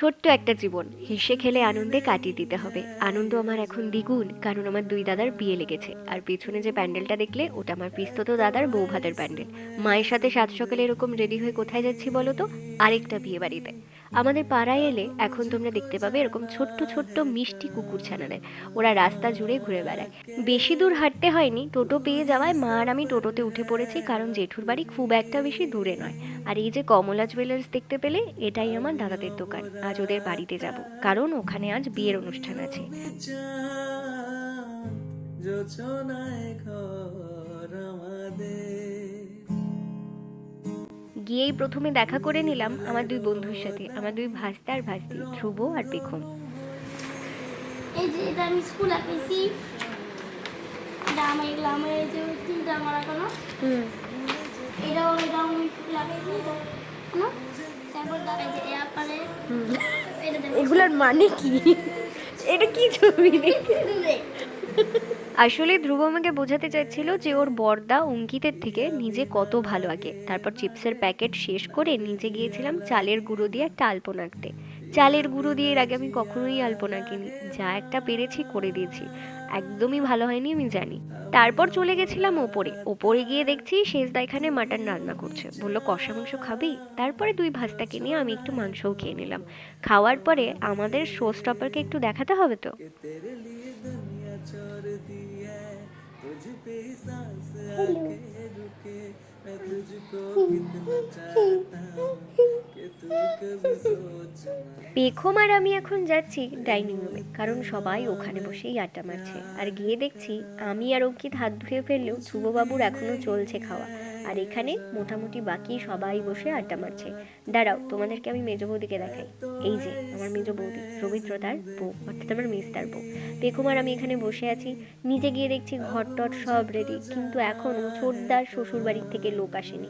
ছোট্ট একটা জীবন। হেসে খেলে আনন্দে কাটিয়ে দিতে হবে। আনন্দ আমার এখন দ্বিগুণ, কারণ আমার দুই দাদার বিয়ে লেগেছে। আর পেছনে যে প্যান্ডেলটা দেখলে, ওটা আমার পিস্তত দাদার বউ ভাতের প্যান্ডেল। মায়ের সাথে সাত সকালে এরকম রেডি হয়ে কোথায় যাচ্ছি বলো তো? আরেকটা বিয়ে বাড়িতে। আমাদের পাড়ায় এলে এখন তোমরা দেখতে পাবে এরকম ছোট্ট ছোট্ট মিষ্টি কুকুর ছানাদের। ওরা রাস্তা জুড়ে ঘুরে বেড়ায়। বেশি দূর হাঁটতে হয়নি, টোটো পেয়ে যাওয়ায় মা আর আমি টোটোতে উঠে পড়েছি কারণ জেঠুর বাড়ি খুব একটা বেশি দূরে নয়। আর এই যে কমলা জুয়েলার্স দেখতে পেলে, এটাই আমার দাদাদের দোকান। আজ ওদের বাড়িতে যাব, কারণ ওখানে আজ বিয়ের অনুষ্ঠান আছে। যোচনায় ঘর আমাদের। গিয়েই প্রথমে দেখা করে নিলাম আমার দুই বন্ধুর সাথে আমার দুই ভাস্তা আর ভাস্তি ধ্রুব আর পেখম। এই যে এটা আমি স্কুল আঁকেছি। এগুলো আমার এই যে তিনটা আমার এখনও এটাও এটাও আমি স্কুল আঁকেছি। তারপর দেখো। এগুলোর মানে কি? এটা কি ছবি আসলে ধ্রুব আমাকে বোঝাতে চাইছিল যে ওর বর্দা অঙ্কিতের থেকে নিজে কত ভালো আগে। তারপর চিপসের প্যাকেট শেষ করে নিজে গিয়েছিলাম চালের গুঁড়ো দিয়ে একটা আলপনা আঁকতে। চালের গুঁড়ো দিয়ে এর আগে আমি কখনোই আলপনা কিনি যা একটা পেরেছি, করে দিয়েছি। একদমই ভালো হয়নি আমি জানি। তারপর চলে গেছিলাম ওপরে। ওপরে গিয়ে দেখছি শেষ এখানে মাটন রান্না করছে। বলল, কষা মাংস খাবি? তারপরে দুই ভাস্তাকে নিয়ে আমি একটু মাংসও খেয়ে নিলাম। খাওয়ার পরে আমাদের শো স্টপারকে একটু দেখাতে হবে তো? छोड़ दी है तुझ पे ही सांस आके रुके मैं तुझको कितना चाहता हूँ कि तू कभी सोच ना পেখম আর আমি এখন যাচ্ছি ডাইনিং রুমে কারণ সবাই ওখানে বসেই আড্ডা মারছে আর গিয়ে দেখছি আমি আর অঙ্কিত হাত ধুয়ে ফেললেও ধ্রুববাবুর এখনো চলছে খাওয়া আর এখানে মোটামুটি বাকি সবাই বসে আড্ডা মারছে। দাঁড়াও, তোমাদেরকে আমি মেজ বৌদিকে দেখাই। এই যে, আমার মেজ বৌদি, রবীন্দ্র তার বউ, অর্থাৎ আমার মিস্তার বউ। পেখম আর আমি এখানে বসে আছি, নিজে গিয়ে দেখছি ঘর টট সব রেডি কিন্তু এখনও ছোটদার শ্বশুর বাড়ির থেকে লোক আসেনি।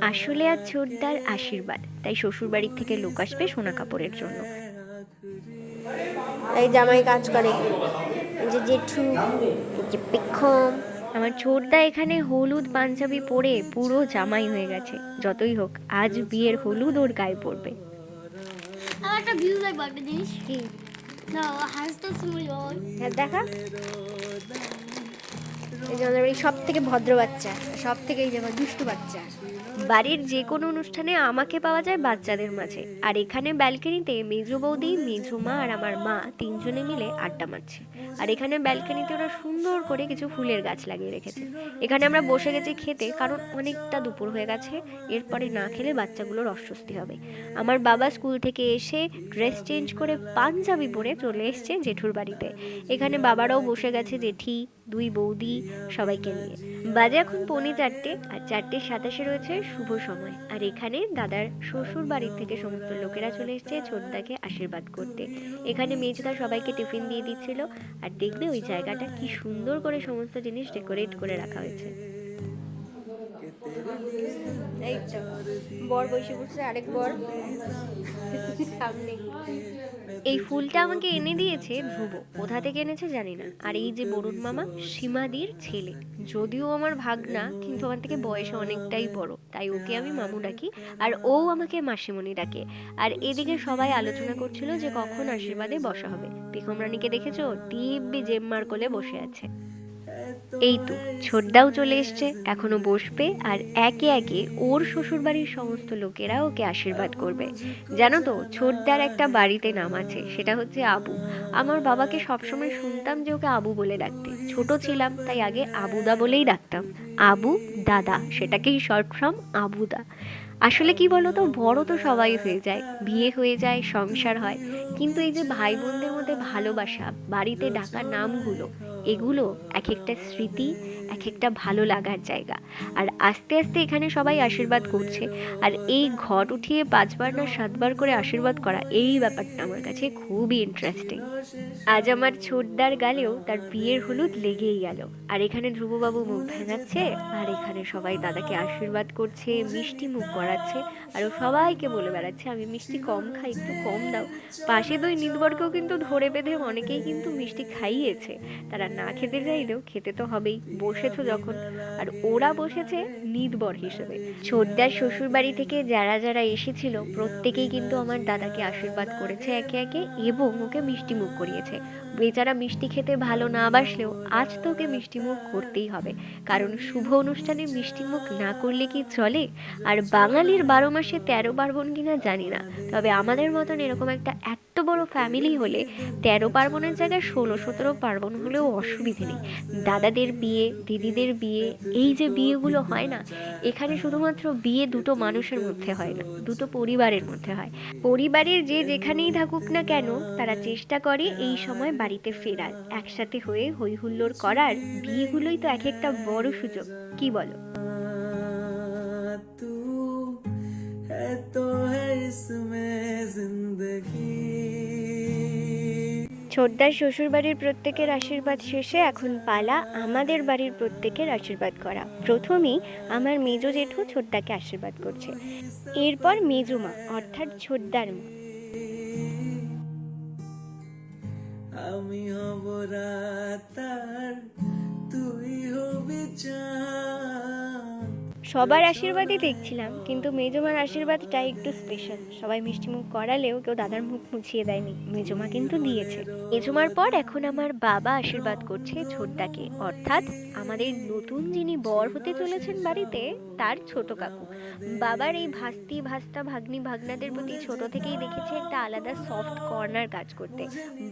আসলে আর ছোটদার আশীর্বাদ, তাই শ্বশুর বাড়ির থেকে লোক আসবে সোনা কাপড়ের জন্য। এই জামাই কাজ করে। যে জেঠু যে পেখম আমার ছোটদা এখানে হলুদ পাঞ্জাবি পরে পুরো জামাই হয়ে গেছে। যতই হোক আজ বিয়ের হলুদ ওর গায়ে পড়বে। আমার একটা ভিউ দেখব একটা জিনিস না হাসতে হ্যাঁ দেখা। এই যে আমাদের সব থেকে ভদ্র বাচ্চা সব থেকে এই দুষ্টু বাচ্চা। বাড়ির যে কোনো অনুষ্ঠানে আমাকে পাওয়া যায় বাচ্চাদের মাঝে, আর এখানে ব্যালকনিতে মেজো বৌদি, মেজো মা, আর আমার মা তিনজনে মিলে আড্ডা মারছে। আর এখানে ব্যালকনিতে ওরা সুন্দর করে কিছু ফুলের গাছ লাগিয়ে রেখেছে। এখানে আমরা বসে গেছি খেতে, কারণ অনেকটা দুপুর হয়ে গেছে, এরপরে না খেলে বাচ্চাগুলোর অস্বস্তি হবে। আমার বাবা স্কুল থেকে এসে ড্রেস চেঞ্জ করে পাঞ্জাবি পরে চলে এসছে জেঠুর বাড়িতে। এখানে বাবারাও বসে গেছে জেঠি দুই বৌদি সবাইকে নিয়ে। বাজে এখন পৌনে চারটে, আর চারটে সাতাশে রয়েছে শুভ সময়। আর এখানে দাদার শ্বশুর বাড়ির থেকে সমস্ত লোকেরা চলে এসছে ছোটদাকে আশীর্বাদ করতে। এখানে মেজদা সবাইকে টিফিন দিয়ে দিচ্ছিল, আর দেখবে ওই জায়গাটা কি সুন্দর করে সমস্ত জিনিস ডেকোরেট করে রাখা হয়েছে। এই বর বসে আরেক বর। সামনে। এই ফুলটা আমাকে এনে দিয়েছে ধ্রুব। কোথা থেকে এনেছে জানি না। আর এই যে বরুণ মামা, সীমাদির ছেলে। যদিও আমার ভাগনা, কিন্তু আমার থেকে বয়সে অনেকটাই বড়। তাই ওকে আমি মামু ডাকি, আর ও আমাকে মাসিমণি ডাকে। আর এদিকে সবাই আলোচনা করছিল যে কখন আশীর্বাদে বসা হবে। পেখম রানীকে দেখেছ? দিব্যি জেম্মার কোলে বসে আছে। এই তো, ছোটদাও চলে এসছে, এখনও বসবে আর একে একে ওর শ্বশুরবাড়ির সমস্ত লোকেরা ওকে আশীর্বাদ করবে। জানো তো, ছোটদার একটা বাড়িতে নাম আছে, সেটা হচ্ছে আবু। আমার বাবাকে সবসময় শুনতাম যে ওকে আবু বলে ডাকতে। ছোট ছিলাম, তাই আগে আবুদা বলেই ডাকতাম। আবু দাদা, সেটাকেই শর্ট ফ্রম আবুদা। আসলে কি বলতো, বড় তো সবাই হয়ে যায়, বিয়ে হয়ে যায়, সংসার হয়। কিন্তু এই যে ভাই বোনদের মধ্যে ভালোবাসা, বাড়িতে ডাকা নামগুলো এগুলো এক একটা স্মৃতি এক একটা ভালো লাগার জায়গা। আর আস্তে আস্তে এখানে সবাই আশীর্বাদ করছে। আর এই ঘট উঠিয়ে পাঁচবার না সাতবার করে আশীর্বাদ করা এই ব্যাপারটা আমার কাছে খুবই ইন্টারেস্টিং আজ আমার ছোটদার গালেও তার বিয়ের হলুদ লেগেই গেল। আর এখানে ধ্রুববাবু মুখ ভেঙাচ্ছে, আর এখানে সবাই দাদাকে আশীর্বাদ করছে, মিষ্টি মুখ করাচ্ছে আর সবাইকে বলে বেড়াচ্ছে, আমি মিষ্টি কম খাই, একটু কম দাও। পাশে দুই নিদবরকেও কিন্তু ধরে বেঁধে অনেকেই কিন্তু মিষ্টি খাইয়েছে। তারা না খেতে চাইলেও খেতে তো হবেই। বসেছো যখন? আর ওরা বসেছে নিদবর হিসেবে। ছোটদার শ্বশুর বাড়ি থেকে যারা যারা এসেছিল, প্রত্যেকেই কিন্তু আমার দাদাকে আশীর্বাদ করেছে একে একে এবং ওকে মিষ্টি মুখ করিয়েছে। বেচারা মিষ্টি খেতে ভালো না বাসলেও আজ তো ওকে মিষ্টি মুখ করতেই হবে। কারণ শুভ অনুষ্ঠানে মিষ্টি মুখ না করলে কি চলে? আর বাঙালির বারো মাসে তেরো পার্বণ কিনা জানি না। তবে আমাদের মতন এরকম একটা এত বড় ফ্যামিলি হলে তেরো পার্বণের জায়গায় ষোলো সতেরো পার্বণ হলেও অসুবিধে নেই দাদাদের বিয়ে দিদিদের বিয়ে এই যে বিয়েগুলো হয় না এখানে শুধুমাত্র বিয়ে দুটো মানুষের মধ্যে হয় না দুটো পরিবারের মধ্যে হয় পরিবারের যে যেখানেই থাকুক না কেন তারা চেষ্টা করে এই সময় বাড়িতে ফেরার একসাথে হয়ে হই হুল্লোড় করার বিয়েগুলোই তো এক একটা বড় সুযোগ কি বলো तू है तो है इसमें जिंदगी ছোটদার শ্বশুর বাড়ির প্রত্যেকের আশীর্বাদ শেষে এখন পালা আমাদের বাড়ির প্রত্যেকের আশীর্বাদ করা। প্রথমেই আমার মেজো জেঠু ছোটদাকে আশীর্বাদ করছে। এরপর মেজুমা অর্থাৎ ছোটদার মা। আমি হব রাতার, তুই হবি চাঁদ। সবার আশীর্বাদই দেখছিলাম, কিন্তু মেজমার আশীর্বাদটা একটু স্পেশাল সবাই মিষ্টি মুখ করালেও কেউ দাদার মুখ মুছিয়ে দেয়নি, মেজমা কিন্তু দিয়েছে। মেজমার পর এখন আমার বাবা আশীর্বাদ করছে ছোটদাকে অর্থাৎ আমাদের নতুন যিনি বর হতে চলেছেন বাড়িতে, তার ছোট কাকু। বাবার এই ভাস্তি, ভাস্তা ভাগ্নি ভাগনাদের প্রতি ছোট থেকেই দেখেছি একটা আলাদা সফট কর্নার কাজ করতে।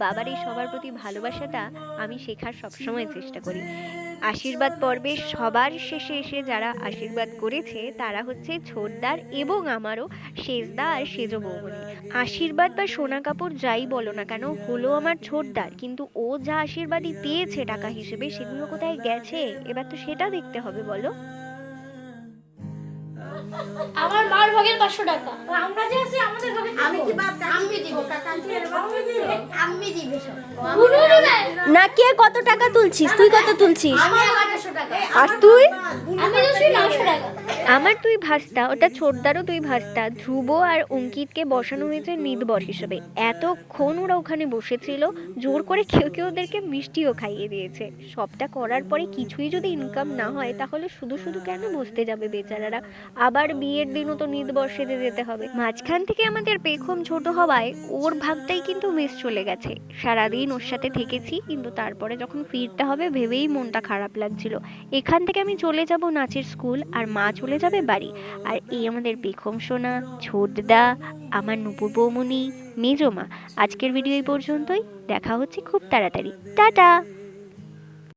বাবার এই সবার প্রতি ভালোবাসাটা আমি শেখার সবসময় চেষ্টা করি। আশীর্বাদ পর্বে সবার শেষে এসে যারা আশীর্বাদ করেছে, তারা হচ্ছে ছোটদার এবং আমারও সেজদা আর সেজ বৌমনি। আশীর্বাদ বা সোনা কাপড় যাই বলো না কেন, হলো আমার ছোটদার। কিন্তু ও যা আশীর্বাদই পেয়েছে টাকা হিসেবে, সেগুলো কোথায় গেছে? এবার তো সেটা দেখতে হবে, বলো। আমার মার ভাগের পাঁচশো টাকা। আমরা যে আছি আমাদের ভাগে আমি কি বাদ আমি দিব। আমি দিব? আমি দিবে সব। বুনু দিবে না কে কত টাকা তুলছিস? তুই কত তুলছিস? আর তুই? আমি তো নশো টাকা। আমার তুই ভাস্তা, ওটা ছোটদারও তুই ভাস্তা, ধ্রুব আর অঙ্কিতকে বসানো হয়েছে নিদবর হিসেবে। এতক্ষণ ওরা ওখানে বসেছিল, জোর করে কেউ কেউ ওদেরকে মিষ্টিও খাইয়ে দিয়েছে। সবটা করার পরে কিছুই যদি ইনকাম না হয়, তাহলে শুধু শুধু কেন বসতে যাবে বেচারারা? আবার বিয়ের দিনও তো নিদবর সেজে যেতে হবে। মাঝখান থেকে আমাদের পেখম ছোট হওয়ায় ওর ভাগটাই কিন্তু মিস চলে গেছে। সারাদিন ওর সাথে থেকেছি, কিন্তু তারপরে যখন ফিরতে হবে, ভেবেই মনটা খারাপ লাগছিল। এখান থেকে আমি চলে যাব নাচের স্কুল আর মা চলে যাবে বাড়ি। আর এই আমাদের বেখম সোনা, ছোটদা, আমার নুপুর বৌমনি মেজমা আজকের ভিডিও এই পর্যন্তই। দেখা হচ্ছে খুব তাড়াতাড়ি। টাটা!